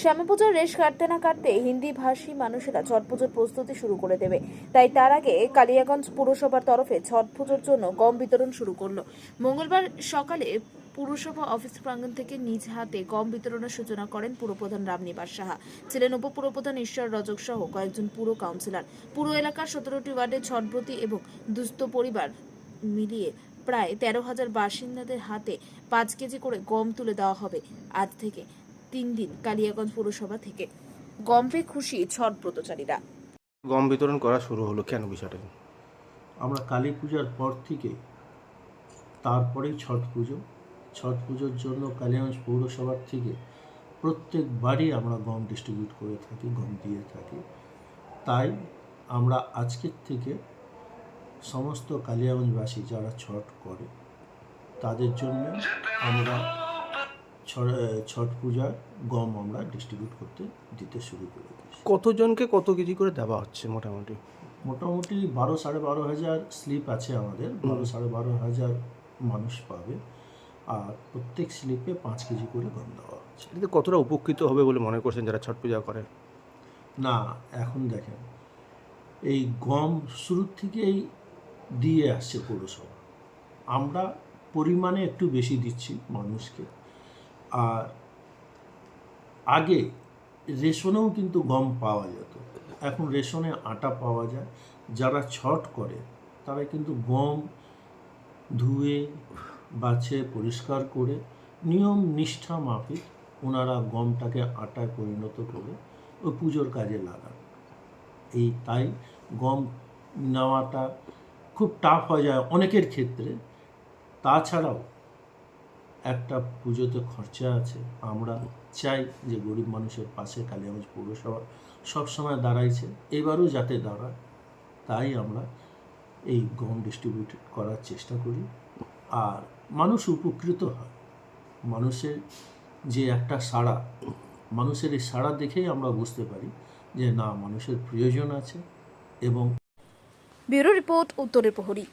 শ্যামা পুজোর রেশ কাটতে না কাটতে হিন্দি ভাষী মানুষেরা ছট পুজোর প্রস্তুতি শুরু করে দেবে। তাই তার আগে কালিয়াগঞ্জ পুরসভার তরফে ছট পুজোর জন্য গম বিতরণ শুরু করল। মঙ্গলবার সকালে পুরসভা অফিস প্রাঙ্গণ থেকে নিজ হাতে গম বিতরণের সূচনা করেন পুরপ্রধান রামনিবাস সাহা। ছিলেন উপপুরপ্রধান ঈশ্বর রজক সহ কয়েকজন পুর কাউন্সিলর। পুরো এলাকার সতেরোটি ওয়ার্ডে ছটব্রতী এবং দুস্থ পরিবার মিলিয়ে প্রায় তেরো হাজার বাসিন্দাদের হাতে পাঁচ কেজি করে গম তুলে দেওয়া হবে আজ থেকে। তিন দিন কালিয়াগঞ্জ পৌরসভা থেকে। গম পেয়ে খুশি ছট ব্রতচারীরা। গম বিতরণ করা শুরু হলো কেন বিষয়টা? আমরা কালী পূজার পর থেকে তারপরেই ছট পুজো। ছট পুজোর জন্য কালিয়াগঞ্জ পৌরসভার থেকে প্রত্যেক বাড়ি আমরা গম ডিস্ট্রিবিউট করে থাকি গম দিয়ে থাকি। তাই আমরা আজকের থেকে সমস্ত কালিয়াগঞ্জবাসী যারা ছট করে তাদের জন্য আমরা ছট পূজার গম আমরা ডিস্ট্রিবিউট করতে দিতে শুরু করে কতজনকে কত কেজি করে দেওয়া হচ্ছে মোটামুটি? মোটামুটি বারো সাড়ে বারো হাজার স্লিপ আছে আমাদের বারো সাড়ে বারো হাজার মানুষ পাবে। আর প্রত্যেক স্লিপে পাঁচ কেজি করে গম দেওয়া হচ্ছে। এতে কতটা উপকৃত হবে বলে মনে করছেন যারা ছট পূজা করে? না এখন দেখেন এই গম শুরুর থেকেই দিয়ে আসছে পৌরসভা। আমরা পরিমাণে একটু বেশি দিচ্ছি মানুষকে। আর আগে রেশনেও কিন্তু গম পাওয়া যেত। এখন রেশনে আটা পাওয়া যায়। যারা ছট করে, তারা কিন্তু গম ধুয়ে বাছে পরিষ্কার করে নিয়ম নিষ্ঠা মাফিক ওনারা গমটাকে আটায় পরিণত করে ওই পুজোর কাজে লাগান। এই তাই গম নেওয়াটা খুব টাফ হয়ে যায় অনেকের ক্ষেত্রে। তাছাড়াও একটা পুজোতে খরচা আছে। আমরা চাই যে গরিব মানুষের পাশে কালিয়াগঞ্জ পৌরসভা সবসময় দাঁড়াইছে, এবারও যাতে দাঁড়ায়। তাই আমরা এই গম ডিস্ট্রিবিউট করার চেষ্টা করি। আর মানুষ উপকৃত হয়। মানুষের যে একটা সাড়া, মানুষের এই সাড়া দেখেই আমরা বুঝতে পারি যে না, মানুষের প্রয়োজন আছে এবং ব্যুরো রিপোর্ট উত্তরের প্রহরী